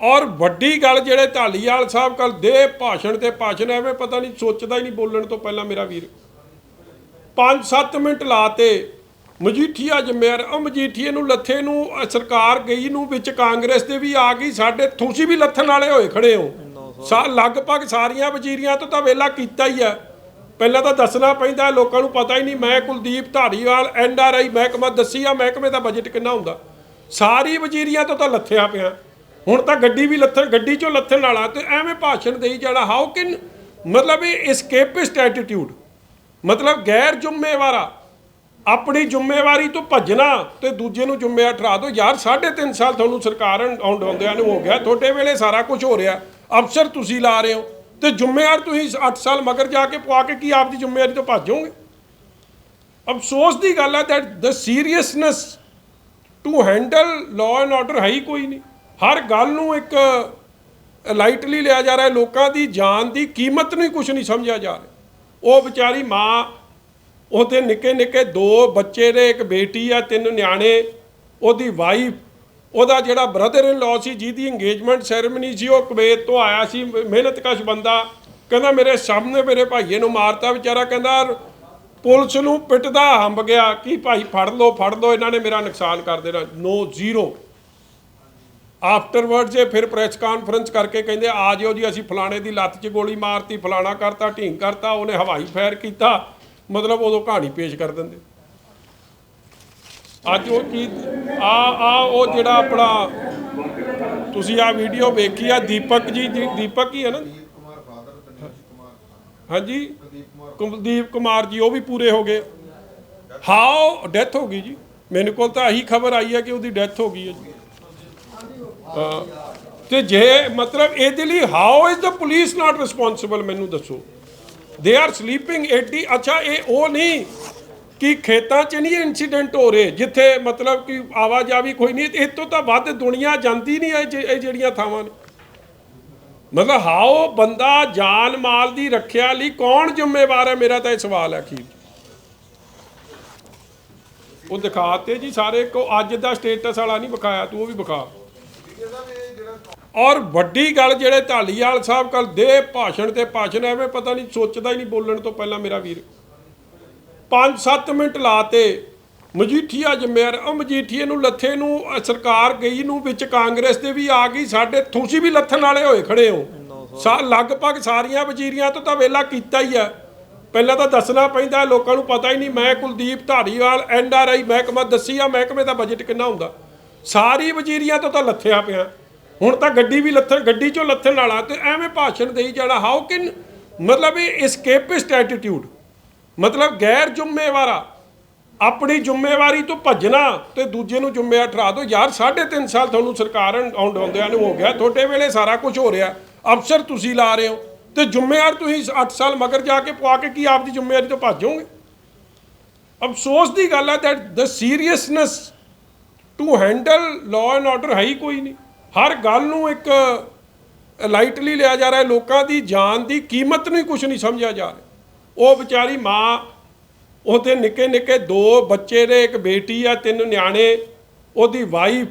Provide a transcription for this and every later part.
ਔਰ ਵੱਡੀ ਗੱਲ ਜਿਹੜੇ ਢਾਲੀਵਾਲ ਸਾਹਿਬ ਕੱਲ ਦੇ ਭਾਸ਼ਣ ਤੇ ਭਾਸ਼ਣ ਐਵੇਂ ਪਤਾ ਨਹੀਂ ਸੋਚਦਾ ਹੀ ਨਹੀਂ ਬੋਲਣ ਤੋਂ ਪਹਿਲਾਂ ਮੇਰਾ ਵੀਰ। 5-7 ਮਿੰਟ ਲਾਤੇ ਮਜੀਠੀਆ ਜ਼ਿੰਮੇਵਾਰ ਉਹ ਮਜੀਠੀਏ ਨੂੰ ਲੱਥੇ ਨੂੰ ਸਰਕਾਰ ਗਈ ਨੂੰ ਵਿੱਚ ਕਾਂਗਰਸ ਦੇ ਵੀ ਆ ਗਈ, ਸਾਡੇ ਤੁਸੀਂ ਵੀ ਲੱਥਣ ਵਾਲੇ ਹੋਏ ਖੜੇ ਹੋ। ਸਾ ਲਗਭਗ ਸਾਰੀਆਂ ਵਜ਼ੀਰੀਆਂ ਤੋਂ ਤਾਂ ਵੇਲਾ ਕੀਤਾ ਹੀ ਹੈ ਪਹਿਲਾਂ ਤਾਂ ਦੱਸਣਾ ਪੈਂਦਾ, ਲੋਕਾਂ ਨੂੰ ਪਤਾ ਹੀ ਨਹੀਂ, ਮੈਂ Kuldeep Dhariwal N R I ਮਹਿਕਮਾ ਦੱਸੀ ਆ, ਮਹਿਕਮੇ ਦਾ ਬਜਟ ਕਿੰਨਾ ਹੁੰਦਾ। ਸਾਰੀ ਵਜ਼ੀਰੀਆਂ ਤੋਂ ਤਾਂ ਲੱਥਿਆ ਪਿਆ। ਹੁਣ ਤਾਂ ਗੱਡੀ ਵੀ ਲੱਥਣ, ਗੱਡੀ ਚੋਂ ਲੱਥਣ ਵਾਲਾ ਤੇ ਐਵੇਂ ਭਾਸ਼ਣ ਦੇਈ ਜਾਣਾ ਹਾਊ ਕੈਨ ਮਤਲਬ ਇਹ ਇਸਕੇਪਿਸਟ ਐਟੀਟਿਊਡ ਮਤਲਬ ਗੈਰ ਜ਼ਿੰਮੇਵਾਰਾ, ਆਪਣੀ ਜ਼ਿੰਮੇਵਾਰੀ ਤੋਂ ਭੱਜਣਾ ਤੇ ਦੂਜੇ ਨੂੰ ਜ਼ਿੰਮੇਵਾਰ ਠਰਾ ਦਿਓ। ਯਾਰ 3.5 ਸਾਲ ਤੁਹਾਨੂੰ ਸਰਕਾਰ ਆਉਣ ਆਉਂਦਿਆਂ ਨੂੰ ਹੋ ਗਿਆ, ਤੁਹਾਡੇ ਵੇਲੇ ਸਾਰਾ ਕੁਝ ਹੋ ਰਿਹਾ। ਅਫਸਰ ਤੁਸੀਂ ਲਾ ਰਹੇ ਹੋ ਤੇ ਜ਼ਿੰਮੇਵਾਰ ਤੁਸੀਂ 8 ਸਾਲ ਮਗਰ ਜਾ ਕੇ ਪਵਾ ਕੇ ਕੀ ਆਪ ਦੀ ਜ਼ਿੰਮੇਵਾਰੀ ਤੋਂ ਭੱਜੋਗੇ ਅਫਸੋਸ ਦੀ ਗੱਲ ਹੈ that the seriousness to handle law and order ਹੈ ਹੀ ਕੋਈ ਨਹੀਂ। ਹਰ ਗੱਲ ਨੂੰ ਇੱਕ ਲਾਈਟਲੀ ਲਿਆ ਜਾ ਰਿਹਾ ਲੋਕਾਂ ਦੀ ਜਾਨ ਦੀ ਕੀਮਤ ਨੂੰ ਹੀ ਕੁਝ ਨਹੀਂ ਸਮਝਿਆ ਜਾ ਰਿਹਾ। ਉਹ ਵਿਚਾਰੀ ਮਾਂ, ਉਹਦੇ ਨਿੱਕੇ ਨਿੱਕੇ ਦੋ ਬੱਚੇ ਨੇ, ਇੱਕ ਬੇਟੀ ਆ, ਤਿੰਨ ਨਿਆਣੇ, ਉਹਦੀ ਵਾਈਫ ਉਹਦਾ ਜਿਹੜਾ ਬ੍ਰਦਰ ਇਨ ਲਾਅ ਸੀ, ਜਿਹਦੀ ਇੰਗੇਜਮੈਂਟ ਸੈਰੇਮਨੀ ਸੀ, ਉਹ ਕੁਵੈਤ ਤੋਂ ਆਇਆ ਸੀ, ਮ- ਮਿਹਨਤਕਸ਼ ਬੰਦਾ। ਕਹਿੰਦਾ, ਮੇਰੇ ਸਾਹਮਣੇ ਮੇਰੇ ਭਾਈਏ ਨੂੰ ਮਾਰਤਾ ਵਿਚਾਰਾ। ਕਹਿੰਦਾ, ਪੁਲਿਸ ਨੂੰ ਪਿੱਟਦਾ, ਹੰਬ ਗਿਆ। ਕਿ ਭਾਈ, ਫੜ ਲਓ ਫੜ ਲਓ, ਇਹਨਾਂ ਨੇ ਮੇਰਾ ਨੁਕਸਾਨ ਕਰ ਦੇਣਾ। ਨੋ ਜ਼ੀਰੋ। ਆਫਟਰਵਰਡ ਜੇ ਫਿਰ ਪ੍ਰੈਸ ਕਾਨਫਰੰਸ ਕਰਕੇ ਕਹਿੰਦੇ, ਆ ਜਿਓ ਜੀ, ਅਸੀਂ ਫਲਾਣੇ ਦੀ ਲੱਤ 'ਚ ਗੋਲੀ ਮਾਰਤੀ, ਫਲਾਣਾ ਕਰਤਾ, ਢੀਂਗ ਕਰਤਾ, ਉਹਨੇ ਹਵਾਈ ਫਾਇਰ ਕੀਤਾ। ਮਤਲਬ ਉਦੋਂ ਕਹਾਣੀ ਪੇਸ਼ ਕਰ ਦਿੰਦੇ। ਅੱਜ ਉਹ ਕੀ ਆ ਆ ਉਹ ਜਿਹੜਾ ਆਪਣਾ, ਤੁਸੀਂ ਆ ਵੀਡੀਓ ਵੇਖੀ ਆ, ਦੀਪਕ ਜੀ ਦੀਪਕ ਹੀ ਹੈ ਨਾ? ਹਾਂਜੀ? ਪ੍ਰਦੀਪ ਕੁਮਾਰ ਕੁਲਦੀਪ ਕੁਮਾਰ ਜੀ, ਉਹ ਵੀ ਪੂਰੇ ਹੋ ਗਏ। ਹਾਓ ਡੈਥ ਹੋ ਗਈ ਜੀ। ਮੈਨੂੰ ਕੋਲ ਤਾਂ ਇਹੀ ਖਬਰ ਆਈ ਹੈ ਕਿ ਉਹਦੀ ਡੈਥ ਹੋ ਗਈ ਹੈ ਜੀ। ਤੇ ਜੇ ਮਤਲਬ ਇਹਦੇ ਲਈ how is the police not responsible ਮੈਨੂੰ ਦੱਸੋ? ਦੇ ਆਰ ਸਲੀਪਿੰਗ 80 ਅੱਛਾ, ਇਹ ਉਹ ਨਹੀਂ ਕਿ ਖੇਤਾਂ 'ਚ ਨਹੀਂ ਇਨਸੀਡੈਂਟ ਹੋ ਰਹੇ, ਜਿੱਥੇ ਮਤਲਬ ਕਿ ਆਵਾਜਾਈ ਕੋਈ ਨਹੀਂ ਇਹ ਤੋਂ ਤਾਂ ਵੱਧ ਦੁਨੀਆ ਜਾਂਦੀ ਨਹੀਂ ਇਹ ਜਿਹੜੀਆਂ ਥਾਵਾਂ ਨੇ। ਮਤਲਬ ਹਾਓ ਬੰਦਾ ਜਾਨ ਮਾਲ ਦੀ ਰੱਖਿਆ ਲਈ ਕੌਣ ਜ਼ਿੰਮੇਵਾਰ ਹੈ, ਮੇਰਾ ਤਾਂ ਇਹ ਸਵਾਲ ਹੈ ਅਖੀਰ। ਉਹ ਦਿਖਾਤੇ ਜੀ ਸਾਰੇ, ਕੋ ਅੱਜ ਦਾ ਸਟੇਟਸ ਵਾਲਾ ਨਹੀਂ ਵਿਖਾਇਆ, ਤੂੰ ਉਹ ਵੀ ਵਿਖਾ ਇਹਦਾ ਵੀ ਇਹ ਜਿਹੜਾ ਔਰ ਵੱਡੀ ਗੱਲ ਜਿਹੜੇ ਢਾਲੀਵਾਲ ਸਾਹਿਬ ਕੱਲ ਦੇ ਭਾਸ਼ਣ ਤੇ ਭਾਸ਼ਣ ਐਵੇਂ ਪਤਾ ਨਹੀਂ ਸੋਚਦਾ ਹੀ ਨਹੀਂ ਬੋਲਣ ਤੋਂ ਪਹਿਲਾਂ ਮੇਰਾ ਵੀਰ। 5-7 ਮਿੰਟ ਲਾਤੇ ਮਜੀਠੀਆ ਜ਼ਿੰਮੇਵਾਰ ਉਹ ਮਜੀਠੀਏ ਨੂੰ ਲੱਥੇ ਨੂੰ ਸਰਕਾਰ ਗਈ ਨੂੰ ਵਿੱਚ ਕਾਂਗਰਸ ਦੇ ਵੀ ਆ ਗਈ, ਸਾਡੇ ਤੁਸੀਂ ਵੀ ਲੱਥਣ ਵਾਲੇ ਹੋਏ ਖੜੇ ਹੋ। ਸਾ ਲਗਭਗ ਸਾਰੀਆਂ ਵਜ਼ੀਰੀਆਂ ਤੋਂ ਤਾਂ ਵੇਲਾ ਕੀਤਾ ਹੀ ਹੈ ਪਹਿਲਾਂ ਤਾਂ ਦੱਸਣਾ ਪੈਂਦਾ, ਲੋਕਾਂ ਨੂੰ ਪਤਾ ਹੀ ਨਹੀਂ, ਮੈਂ Kuldeep Dhariwal N R I ਮਹਿਕਮਾ ਦੱਸੀ ਆ, ਮਹਿਕਮੇ ਦਾ ਬਜਟ ਕਿੰਨਾ ਹੁੰਦਾ। ਸਾਰੀ ਵਜ਼ੀਰੀਆਂ ਤੋਂ ਤਾਂ ਲੱਥਿਆ ਪਿਆ। ਹੁਣ ਤਾਂ ਗੱਡੀ ਵੀ ਲੱਥਣ, ਗੱਡੀ ਚੋਂ ਲੱਥਣ ਵਾਲਾ ਤੇ ਐਵੇਂ ਭਾਸ਼ਣ ਦੇਈ ਜਾਣਾ ਹਾਊ ਕੈਨ ਮਤਲਬ ਇਹ ਇਸਕੇਪਿਸਟ ਐਟੀਟਿਊਡ ਮਤਲਬ ਗੈਰ ਜ਼ਿੰਮੇਵਾਰਾ, ਆਪਣੀ ਜ਼ਿੰਮੇਵਾਰੀ ਤੋਂ ਭੱਜਣਾ ਤੇ ਦੂਜੇ ਨੂੰ ਜ਼ਿੰਮੇਵਾਰ ਠਰਾ ਦਿਓ। ਯਾਰ 3.5 ਸਾਲ ਤੁਹਾਨੂੰ ਸਰਕਾਰ ਆਉਣ ਆਉਂਦਿਆਂ ਨੂੰ ਹੋ ਗਿਆ, ਤੁਹਾਡੇ ਵੇਲੇ ਸਾਰਾ ਕੁਝ ਹੋ ਰਿਹਾ। ਅਫਸਰ ਤੁਸੀਂ ਲਾ ਰਹੇ ਹੋ ਤੇ ਜ਼ਿੰਮੇਵਾਰ ਤੁਸੀਂ 8 ਸਾਲ ਮਗਰ ਜਾ ਕੇ ਪਵਾ ਕੇ ਕੀ ਆਪਦੀ ਜ਼ਿੰਮੇਵਾਰੀ ਤੋਂ ਭੱਜੋਗੇ ਅਫਸੋਸ ਦੀ ਗੱਲ ਹੈ that the seriousness to handle law and order ਹੈ ਹੀ ਕੋਈ ਨਹੀਂ। ਹਰ ਗੱਲ ਨੂੰ ਇੱਕ ਲਾਈਟਲੀ ਲਿਆ ਜਾ ਰਿਹਾ ਹੈ। ਲੋਕਾਂ ਦੀ ਜਾਨ ਦੀ ਕੀਮਤ ਨੂੰ ਹੀ ਕੁਝ ਨਹੀਂ ਸਮਝਿਆ ਜਾ ਰਿਹਾ। ਉਹ ਵਿਚਾਰੀ ਮਾਂ, ਉਹਦੇ ਨਿੱਕੇ ਨਿੱਕੇ ਦੋ ਬੱਚੇ ਨੇ, ਇੱਕ ਬੇਟੀ ਆ, ਤਿੰਨ ਨਿਆਣੇ, ਉਹਦੀ ਵਾਈਫ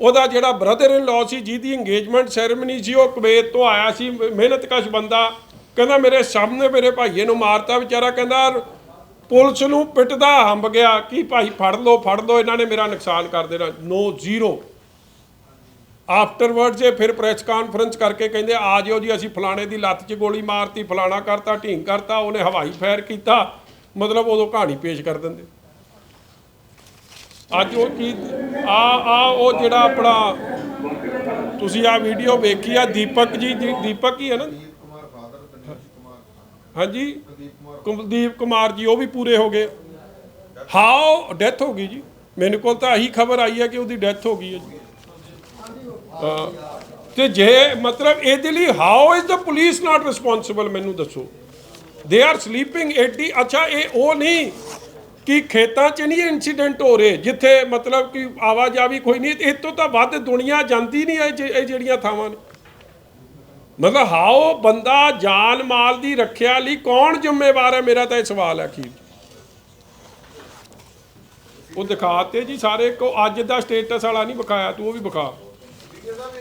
ਉਹਦਾ ਜਿਹੜਾ ਬ੍ਰਦਰ ਇਨ ਲਾਅ ਸੀ, ਜਿਹਦੀ ਇੰਗੇਜਮੈਂਟ ਸੈਰੇਮਨੀ ਸੀ, ਉਹ ਕੁਵੈਤ ਤੋਂ ਆਇਆ ਸੀ ਮ- ਮਿਹਨਤਕਸ਼ ਬੰਦਾ। ਕਹਿੰਦਾ, ਮੇਰੇ ਸਾਹਮਣੇ ਮੇਰੇ ਭਾਈਏ ਨੂੰ ਮਾਰਤਾ। ਵਿਚਾਰਾ ਕਹਿੰਦਾ, ਪੁਲਿਸ ਨੂੰ ਪਿੱਟਦਾ, ਹੰਬ ਗਿਆ। ਕਿ ਭਾਈ, ਫੜ ਲਓ ਫੜ ਲਓ, ਇਹਨਾਂ ਨੇ ਮੇਰਾ ਨੁਕਸਾਨ ਕਰ ਦੇਣਾ। ਨੋ ਜ਼ੀਰੋ। ਆਫਟਰਵਰਡਸ ਇਹ ਫਿਰ ਪ੍ਰੈਸ ਕਾਨਫਰੰਸ ਕਰਕੇ ਕਹਿੰਦੇ, ਆ ਜਿਓ ਜੀ, ਅਸੀਂ ਫਲਾਣੇ ਦੀ ਲੱਤ 'ਚ ਗੋਲੀ ਮਾਰਤੀ, ਫਲਾਣਾ ਕਰਤਾ, ਢੀਂਗ ਕਰਤਾ, ਉਹਨੇ ਹਵਾਈ ਫਾਇਰ ਕੀਤਾ। ਮਤਲਬ ਉਦੋਂ ਕਹਾਣੀ ਪੇਸ਼ ਕਰ ਦਿੰਦੇ। ਅੱਜ ਉਹ ਕੀ, ਆ ਆ ਉਹ ਜਿਹੜਾ ਆਪਣਾ, ਤੁਸੀਂ ਆ ਵੀਡੀਓ ਵੇਖੀ ਆ, ਦੀਪਕ ਜੀ ਦੀ- ਦੀਪਕ ਹੀ ਹੈ ਨਾ? ਹਾਂਜੀ? ਪ੍ਰਦੀਪ ਕੁਮਾਰ ਕੁਲਦੀਪ ਕੁਮਾਰ ਜੀ, ਉਹ ਵੀ ਪੂਰੇ ਹੋ ਗਏ। ਹਾਓ ਡੈਥ ਹੋ ਗਈ ਜੀ। ਮੈਨੂੰ ਕੋਲ ਤਾਂ ਇਹੀ ਖਬਰ ਆਈ ਹੈ ਕਿ ਉਹਦੀ ਡੈਥ ਹੋ ਗਈ ਹੈ ਜੀ। ਤੇ ਜੇ ਮਤਲਬ ਇਹਦੇ ਲਈ how is the police not responsible ਮੈਨੂੰ ਦੱਸੋ? ਦੇ ਆਰ ਸਲੀਪਿੰਗ 80 ਅੱਛਾ, ਇਹ ਉਹ ਨਹੀਂ ਕਿ ਖੇਤਾਂ 'ਚ ਨਹੀਂ ਇਨਸੀਡੈਂਟ ਹੋ ਰਹੇ, ਜਿੱਥੇ ਮਤਲਬ ਕਿ ਆਵਾਜਾਵੀ ਕੋਈ ਨਹੀਂ, ਇਹ ਤੋਂ ਤਾਂ ਵੱਧ ਦੁਨੀਆ ਜਾਂਦੀ ਨਹੀਂ ਇਹ ਜਿਹੜੀਆਂ ਥਾਵਾਂ ਨੇ। ਮਤਲਬ ਹਾਓ ਬੰਦਾ ਜਾਨ ਮਾਲ ਦੀ ਰੱਖਿਆ ਲਈ ਕੌਣ ਜ਼ਿੰਮੇਵਾਰ ਹੈ, ਮੇਰਾ ਤਾਂ ਇਹ ਸਵਾਲ ਹੈ ਅਖੀਰ। ਉਹ ਦਿਖਾਤੇ ਜੀ ਸਾਰੇ ਕੋ ਅੱਜ ਦਾ ਸਟੇਟਸ ਵਾਲਾ ਨਹੀਂ ਵਿਖਾਇਆ, ਤੂੰ ਉਹ ਵੀ ਵਿਖਾ। ਇਹਦਾ ਵੀ